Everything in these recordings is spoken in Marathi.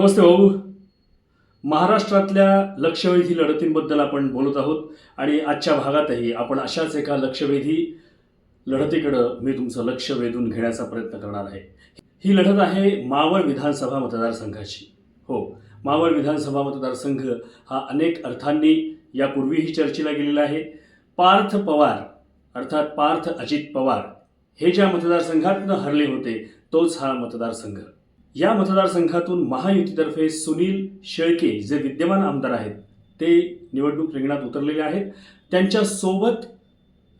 नमस्ते भाऊ. महाराष्ट्रातल्या लक्षवेधी लढतींबद्दल आपण बोलत आहोत आणि आजच्या भागातही आपण अशाच एका लक्षवेधी लढतीकडं मी तुमचं लक्ष वेधून घेण्याचा प्रयत्न करणार आहे. ही लढत आहे मावळ विधानसभा मतदारसंघाची. हो मावळ विधानसभा मतदारसंघ हा अनेक अर्थांनी यापूर्वीही चर्चेला गेलेला आहे. पार्थ पवार अर्थात पार्थ अजित पवार हे ज्या मतदारसंघातनं हरले होते तोच हा मतदारसंघ. या मतदारसंघातून महायुतीतर्फे सुनील शेळके जे विद्यमान आमदार आहेत ते निवडणूक रिंगणात उतरलेले आहेत. त्यांच्यासोबत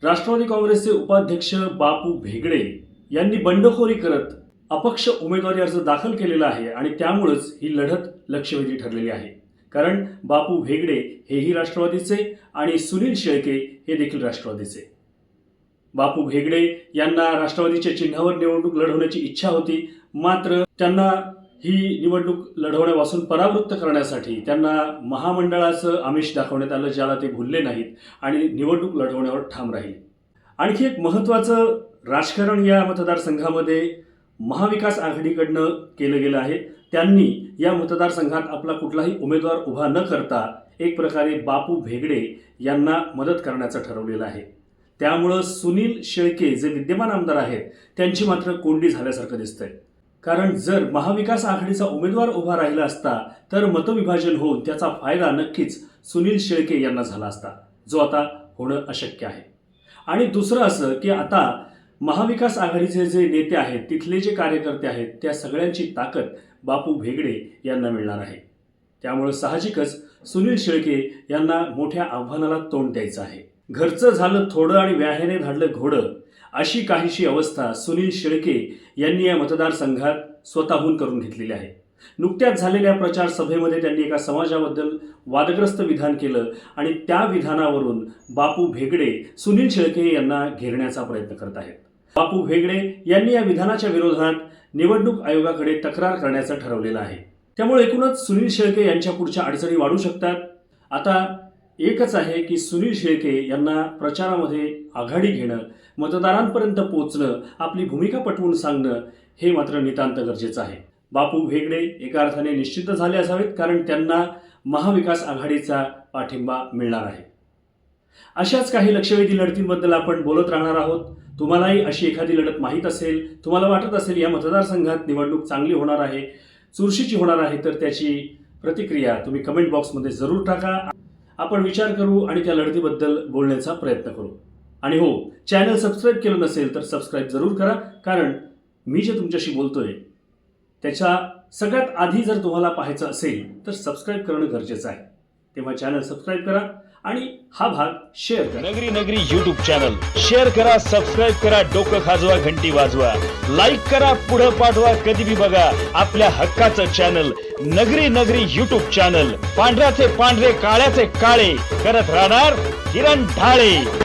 राष्ट्रवादी काँग्रेसचे उपाध्यक्ष बापू भेगडे यांनी बंडखोरी करत अपक्ष उमेदवारी अर्ज दाखल केलेला आहे आणि त्यामुळंच ही लढत लक्षवेधी ठरलेली आहे. कारण बापू भेगडे हेही राष्ट्रवादीचे आणि सुनील शेळके हे देखील राष्ट्रवादीचे. बापू भेगडे यांना राष्ट्रवादीच्या चिन्हावर निवडणूक लढवण्याची इच्छा होती मात्र त्यांना ही निवडणूक लढवण्यापासून परावृत्त करण्यासाठी त्यांना महामंडळाचं आमिष दाखवण्यात आलं ज्याला ते भुलले नाहीत आणि निवडणूक लढवण्यावर ठाम राहील. आणखी एक महत्त्वाचं राजकारण या मतदारसंघामध्ये महाविकास आघाडीकडनं केलं गेलं आहे. त्यांनी या मतदारसंघात आपला कुठलाही उमेदवार उभा न करता एक प्रकारे बापू भेगडे यांना मदत करण्याचं ठरवलेलं आहे. त्यामुळं सुनील शेळके जे विद्यमान आमदार आहेत त्यांची मात्र कोंडी झाल्यासारखं दिसतंय. कारण जर महाविकास आघाडीचा उमेदवार उभा राहिला असता तर मतविभाजन होऊन त्याचा फायदा नक्कीच सुनील शेळके यांना झाला असता. जो आता होणं अशक्य आहे. आणि दुसरं असं की आता महाविकास आघाडीचे जे नेते आहेत तिथले जे कार्यकर्ते आहेत त्या सगळ्यांची ताकद बापू भेगडे यांना मिळणार आहे. त्यामुळं साहजिकच सुनील शेळके यांना मोठ्या आव्हानाला तोंड द्यायचं आहे. घरचं झालं थोडं आणि व्याहेने धाडलं घोडं अशी काहीशी अवस्था सुनील शेळके यांनी या मतदारसंघात स्वतःहून करून घेतलेली आहे. नुकत्याच झालेल्या प्रचार सभेमध्ये त्यांनी एका समाजाबद्दल वादग्रस्त विधान केलं आणि त्या विधानावरून बापू भेगडे सुनील शेळके यांना घेरण्याचा प्रयत्न करत आहेत. बापू भेगडे यांनी या विधानाच्या विरोधात निवडणूक आयोगाकडे तक्रार करण्याचं ठरवलेलं आहे. त्यामुळे एकूणच सुनील शेळके यांच्या पुढच्या अडचणी वाढू शकतात. आता एकच आहे की सुनील शेळके यांना प्रचारामध्ये आघाडी घेणं मतदारांपर्यंत पोचणं आपली भूमिका पटवून सांगणं हे मात्र नितांत गरजेचं आहे. बापू भेगडे एका अर्थाने निश्चित झाले असावेत कारण त्यांना महाविकास आघाडीचा पाठिंबा मिळणार आहे. अशाच काही लक्षवेधी लढतींबद्दल आपण बोलत राहणार आहोत. तुम्हालाही अशी एखादी लढत माहीत असेल तुम्हाला वाटत असेल या मतदारसंघात निवडणूक चांगली होणार आहे चुरशीची होणार आहे तर त्याची प्रतिक्रिया तुम्ही कमेंट बॉक्समध्ये जरूर टाका. आपण विचार करू आणि त्या लढतीबद्दल बोलण्याचा प्रयत्न करू. आणि हो चॅनल सबस्क्राईब केलं नसेल तर सबस्क्राईब जरूर करा कारण मी जे तुमच्याशी बोलतोय त्याच्या सगळ्यात आधी जर तुम्हाला पाहायचं असेल तर सबस्क्राईब करणं गरजेचं आहे. तेव्हा चॅनल सबस्क्राईब करा आणि हा भाग शेअर करा. Nagari Nagari YouTube channel share करा सबस्क्राईब करा डोकं खाजवा घंटी वाजवा. लाईक करा पुढं पाठवा कधी बी बघा. आपल्या हक्काचं चॅनल नगरी नगरी युट्यूब चॅनल पांढऱ्याचे पांढरे काळ्याचे काळे. करत राहणार किरण ढाळे.